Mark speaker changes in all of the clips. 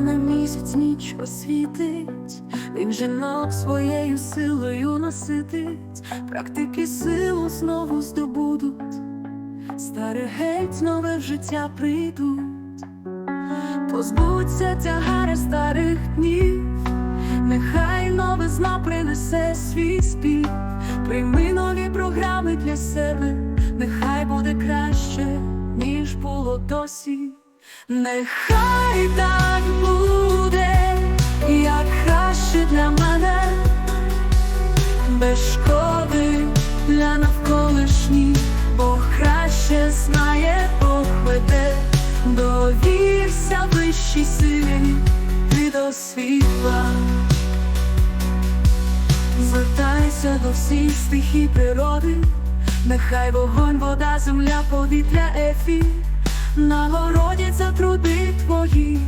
Speaker 1: місяць ніч освітить, він нам своєю силою наситить, практики силу знову здобудуть, старе геть нове в життя прийдуть, позбудься тягари старих днів, нехай новизна принесе свій спів, прийми нові програми для себе, нехай буде краще, ніж було досі. Нехай так буде, як краще для мене, без шкоди для навколишніх, Бог краще знає, Бог веде, довірся вищій силі, ти до світла. Звертайся до всіх стихій природи, нехай вогонь, вода, земля, повітря, ефір нагородяться труди твої,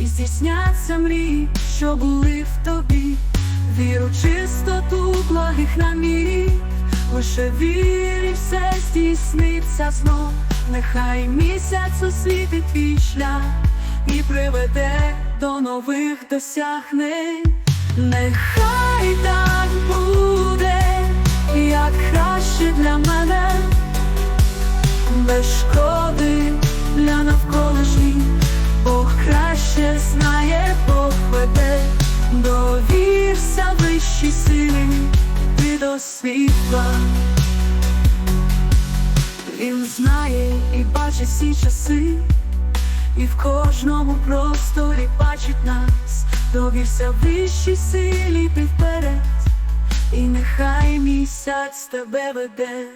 Speaker 1: і здійсняться мрії, що були в тобі, віру, чистоту, благих намірів, лише вірі, все здійсниться знов, нехай місяць освітить твій шлях і приведе до нових досягнень. Нехай так буде, як краще для мене. Без шкоди світла. Він знає і бачить всі часи, і в кожному просторі бачить нас, довірся вищій силі, ти вперед, і нехай місяць тебе веде.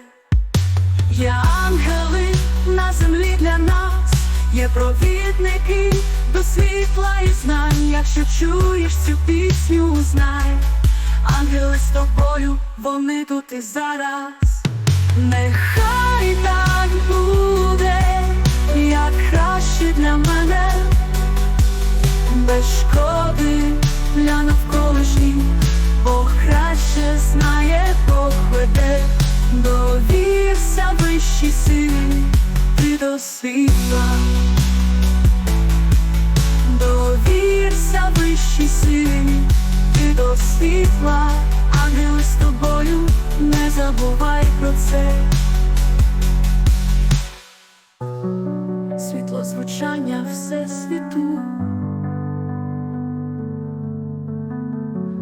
Speaker 1: Є ангели на землі для нас, є провідники до світла і знань. Якщо чуєш цю пісню, знай, ангели з тобою, вони тут і зараз. Нехай так буде, як краще для мене, без шкоди для навколишніх, Бог краще знає, Бог. Довірся вищій силі, ти до світла, довірся вищій силі, світла, ангели з тобою, не забувай про це. Світло звучання всесвіту,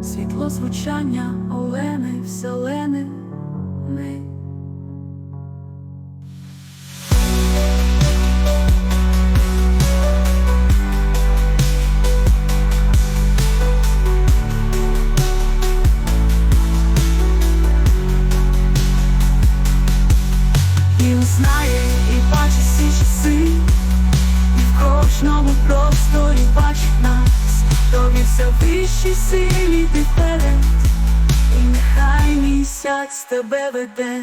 Speaker 1: світло звучання Олени Вселени. Ми. Він знає і бачить всі часи, і в кожному просторі бачить нас, довівся вищій силі ти вперед. І нехай місяць тебе веде,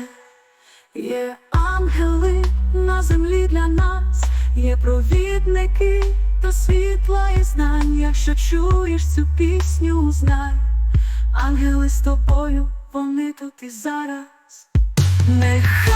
Speaker 1: є ангели на землі для нас, є провідники до світла і знань. Якщо чуєш цю пісню, знай, ангели з тобою, вони тут і зараз. Нехай